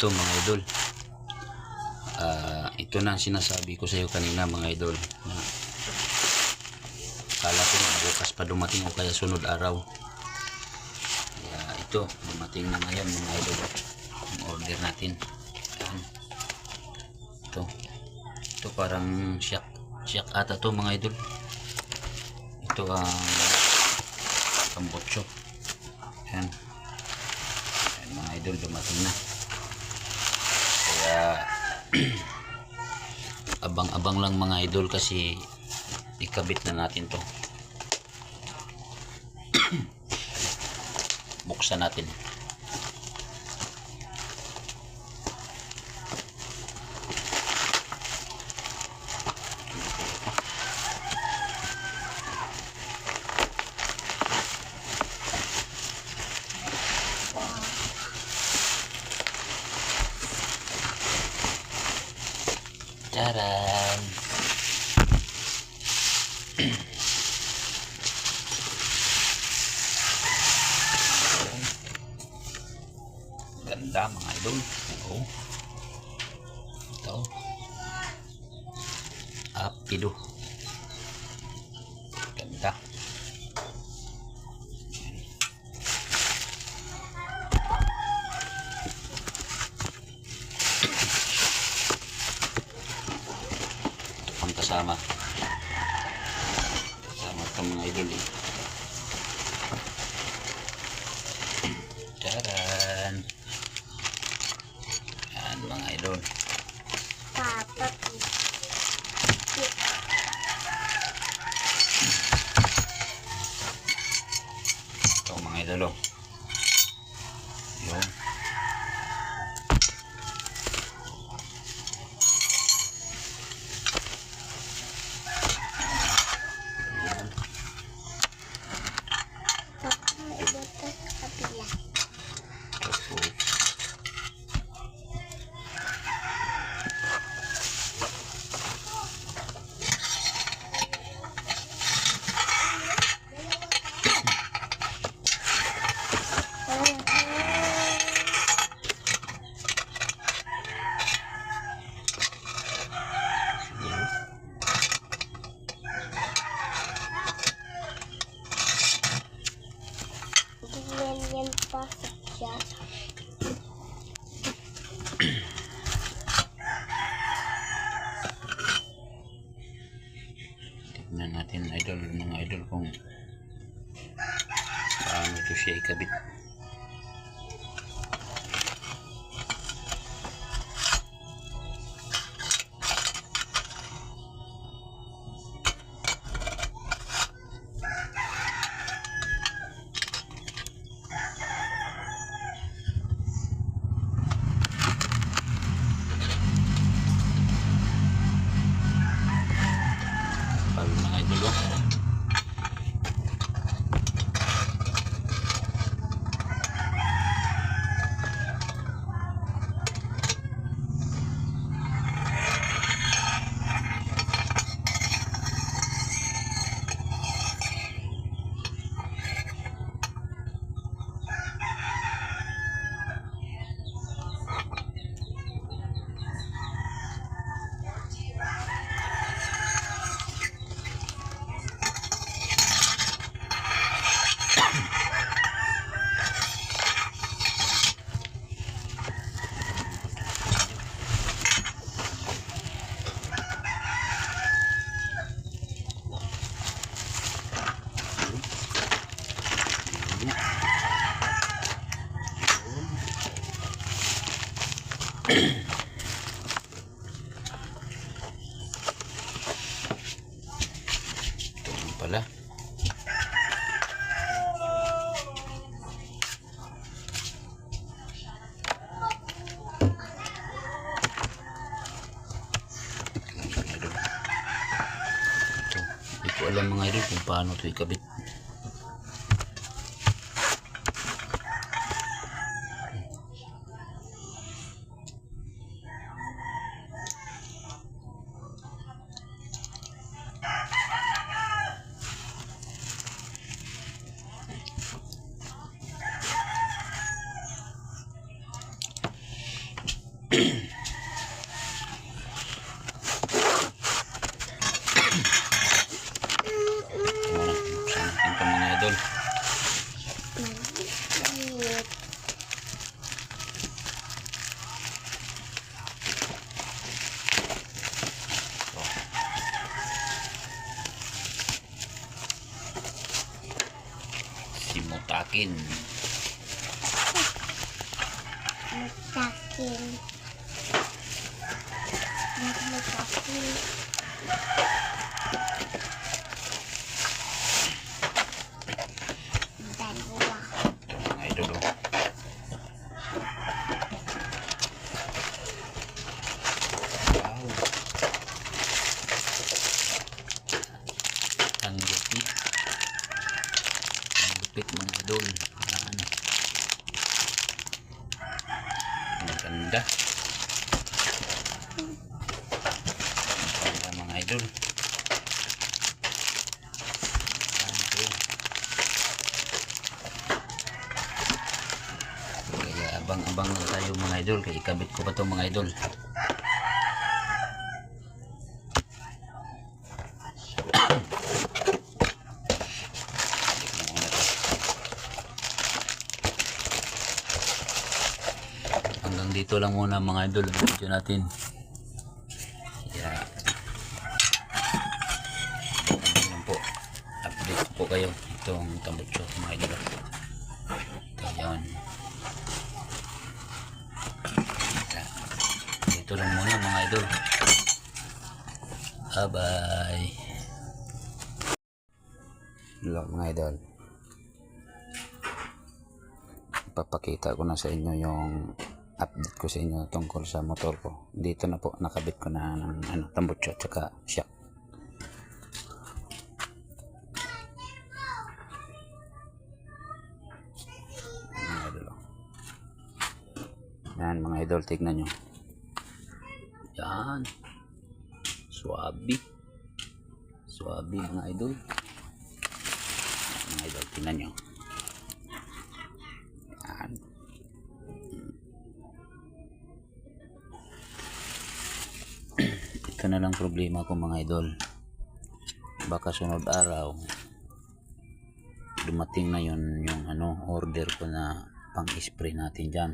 ito mga idol. Ah, ito na sinasabi ko sa iyo kanina mga idol na kala ko bukas pa dumating o kaya sunod araw. Kaya ito dumating na ngayon mga idol. Ang order natin. Ayan. ito. Ito parang siyak siyak ata to mga idol. Ito ang kambotso yan Ayan, mga idol dumating na abang-abang lang mga idol kasi ikabit na natin to. Buksan natin Taran! Ganda mga idol. Oh. Ito. Apido. Tignan natin idol, mga idol kung paano ito siya ikabit. Alam mga idol kung paano ito ikabit. Simutakin. Matakin. Matakin. Dalawa. Mga idol. oh. Wow. Ang lupit. Lupit mga idol. Yan. Ang ganda. Ang ganda mga idol. Ito. Kaya abang-abang lang tayo mga idol. Kaya ikabit ko pa to mga idol. Tignan muna to. Hanggang dito lang muna mga idol ang video natin. Ano lang po. Update po kayo. Itong tambutso mga idol. Ito. Kaya, Dito lang muna mga idol. Bye-bye. Hello mga idol. Ipapakita ko na sa inyo yung update ko sa inyo tungkol sa motor ko. Dito na po nakabit ko na ng ano, tambutso at saka shock. Oh. Yan mga idol, tignan nyo. Yan. Swabe. Swabe mga idol. Mga idol, tingnan nyo. Yan. Ito na lang problema ko mga idol. Baka sunod araw dumating na yun yung ano order ko na pang spray natin dyan.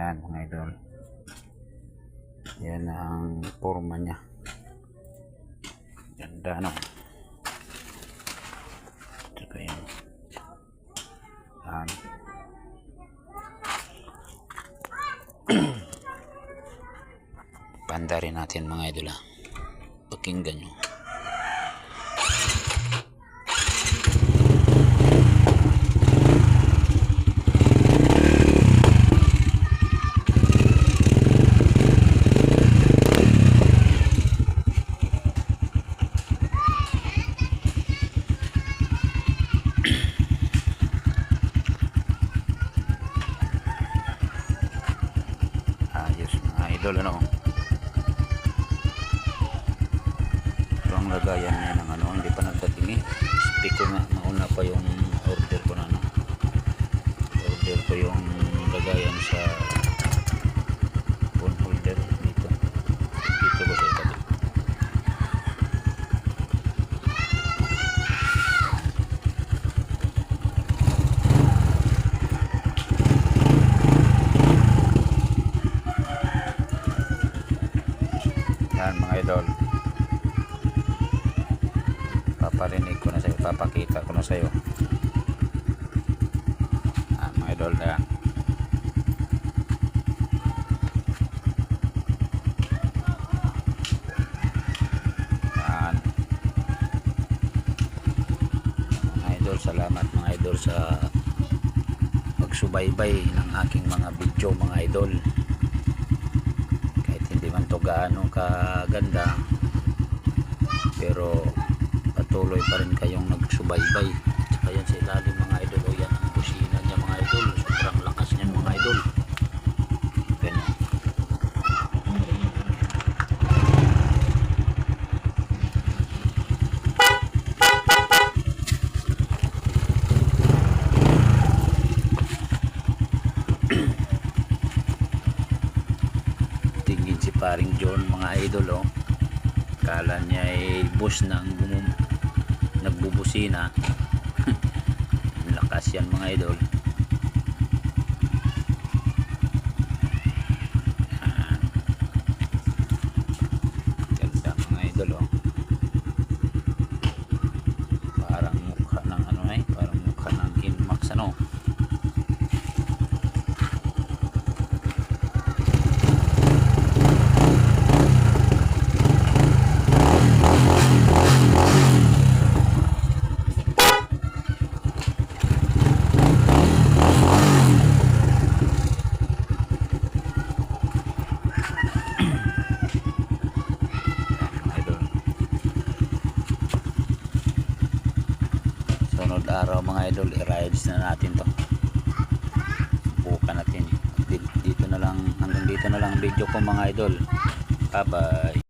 Yan mga idol. Yan ang forma niya. Ganda no. Tsaka yan. Yan. Panda rin natin mga idol ah. Pakinggan nyo. Ayos mga idol ano. Ito ang lagayan niya ng ano, hindi pa nagdating eh. Speak ko nga, mauna pa yung order ko na ano. Order ko yung lagayan sa phone holder dito. Dito ko sa itabi. Yan mga idol. Paparinig ko na sa'yo, ko na sa'yo. Yan mga idol na. Yan. Mga idol, salamat mga idol sa pagsubaybay ng aking mga video mga idol kahit hindi man to gaano kaganda pero patuloy pa rin kayong nagsubaybay. At saka yan sa ilalim mga idol. O yan ang kusina niya mga idol. Sobrang lakas niyan mga idol. Tingin si paring John mga idol oh kala niya ay boss ng bumum nagbubusina. Lakas yan mga idol. Yan. Ganda mga idol oh. Parang mukha ng ano eh, parang mukha ng Inmax ano. idol. Sunod araw mga idol, i-rides na natin to. Bukan natin. Di- Dito na lang, hanggang dito na lang ang video ko mga idol. Bye bye.